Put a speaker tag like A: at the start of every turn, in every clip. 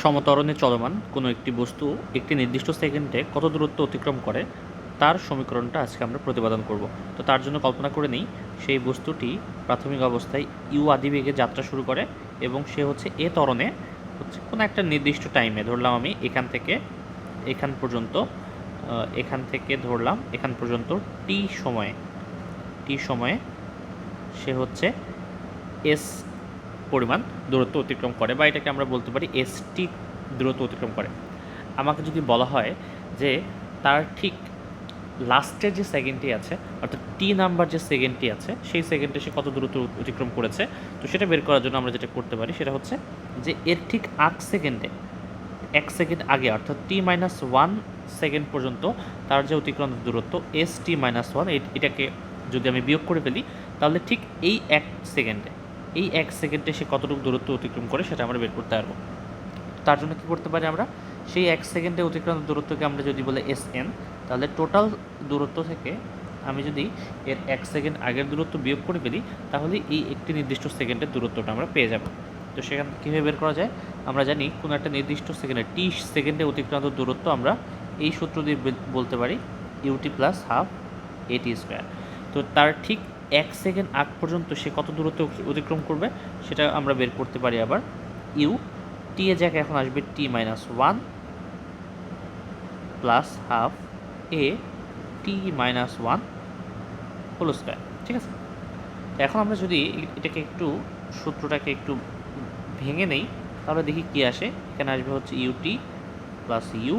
A: সমতরণে চলমান কোনো একটি বস্তু একটি নির্দিষ্ট সেকেন্ডে কত দূরত্ব অতিক্রম করে, তার সমীকরণটা আজকে আমরা প্রতিপাদন করব। তো তার জন্য কল্পনা করে নিই, সেই বস্তুটি প্রাথমিক অবস্থায় ইউ আদিবেগে যাত্রা শুরু করে এবং সে হচ্ছে এ তরণে হচ্ছে কোনো একটা নির্দিষ্ট টাইমে ধরলাম আমি এখান থেকে এখান পর্যন্ত এখান থেকে ধরলাম এখান পর্যন্ত টি সময়ে টি সময়ে সে হচ্ছে এস পরিমাণ দূরত্ব অতিক্রম করে বা এটাকে আমরা বলতে পারি এস টি দূরত্ব অতিক্রম করে। আমাকে যদি বলা হয় যে তার ঠিক লাস্টের যে সেকেন্ডটি আছে, অর্থাৎ টি নাম্বার যে সেকেন্ডটি আছে, সেই সেকেন্ডে সে কত দূরত্ব অতিক্রম করেছে, তো সেটা বের করার জন্য আমরা যেটা করতে পারি সেটা হচ্ছে যে এর ঠিক আগ সেকেন্ডে এক সেকেন্ড আগে, অর্থাৎ টি মাইনাস ওয়ান সেকেন্ড পর্যন্ত তার যে অতিক্রান্ত দূরত্ব এস টি মাইনাস ওয়ান এটাকে যদি আমি বিয়োগ করে ফেলি, তাহলে ঠিক এই এক সেকেন্ডে এই এক সেকেন্ডে সে কতটুকু দূরত্ব অতিক্রম করে সেটা আমরা বের করতে পারব। তার জন্য কী করতে পারি আমরা? সেই এক সেকেন্ডে অতিক্রান্ত দূরত্বকে আমরা যদি বলে এস এন তাহলে টোটাল দূরত্ব থেকে আমি যদি এর এক সেকেন্ড আগের দূরত্ব বিয়োগ করে ফেলি, তাহলে এই একটি নির্দিষ্ট সেকেন্ডের দূরত্বটা আমরা পেয়ে যাব। তো সেখান থেকে কীভাবে বের করা যায়? আমরা জানি কোনো একটা নির্দিষ্ট সেকেন্ডে টি সেকেন্ডে অতিক্রান্ত দূরত্ব আমরা এই সূত্র দিয়ে বলতে পারি u t plus half a t square তো তার ঠিক এক সেকেন্ড আগ পর্যন্ত সে কত দূরত্ব অতিক্রম করবে, সেটা আমরা বের করতে পারি আবার। ইউ, টি এ জায়গায় এখন আসবে t minus one plus half a t minus one whole square, ঠিক আছে? এখন আমরা যদি এটাকে একটু, সূত্রটাকে একটু ভেঙে নেই, তাহলে দেখি কী আসে। এখানে আসবে হচ্ছে ইউটি প্লাস ইউ,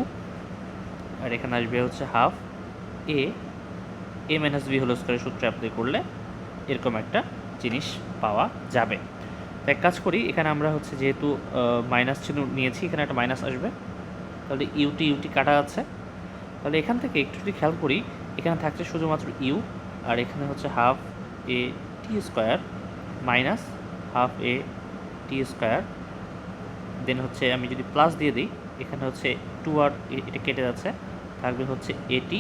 A: আর এখানে আসবে হচ্ছে half a a minus b whole স্কোয়ারের সূত্র অ্যাপ্লাই করলে এরকম একটা জিনিস পাওয়া যাবে। তো এক কাজ করি, এখানে আমরা হচ্ছে যেহেতু মাইনাস চিহ্ন নিয়েছি, এখানে একটা মাইনাস আসবে। তাহলে ইউটি ইউটি কাটা আছে। তাহলে এখান থেকে একটু যদি খেয়াল করি, এখানে থাকছে শুধুমাত্র ইউ আর এখানে হচ্ছে half a t square minus half a t square then হচ্ছে আমি যদি প্লাস দিয়ে দিই, এখানে হচ্ছে টু আর এটা কেটে যাচ্ছে। থাকবে হচ্ছে এটি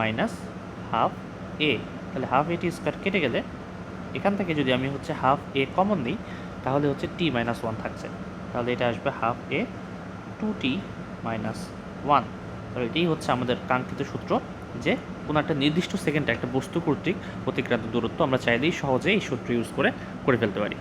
A: মাইনাস হাফ এ তাহলে হাফ এটি স্কোয়ার কেটে গেলে এখান থেকে যদি আমি হচ্ছে হাফ এ কমন দিই, তাহলে হচ্ছে টি মাইনাস ওয়ান থাকছে। তাহলে এটা আসবে half a two t minus one তাহলে এটাই হচ্ছে আমাদের কাঙ্ক্ষিত সূত্র যে কোনো একটা নির্দিষ্ট সেকেন্ডে একটা বস্তু কর্তৃক অতিক্রান্ত দূরত্ব আমরা চাইলেই সহজে এই সূত্র ইউজ করে করে ফেলতে পারি।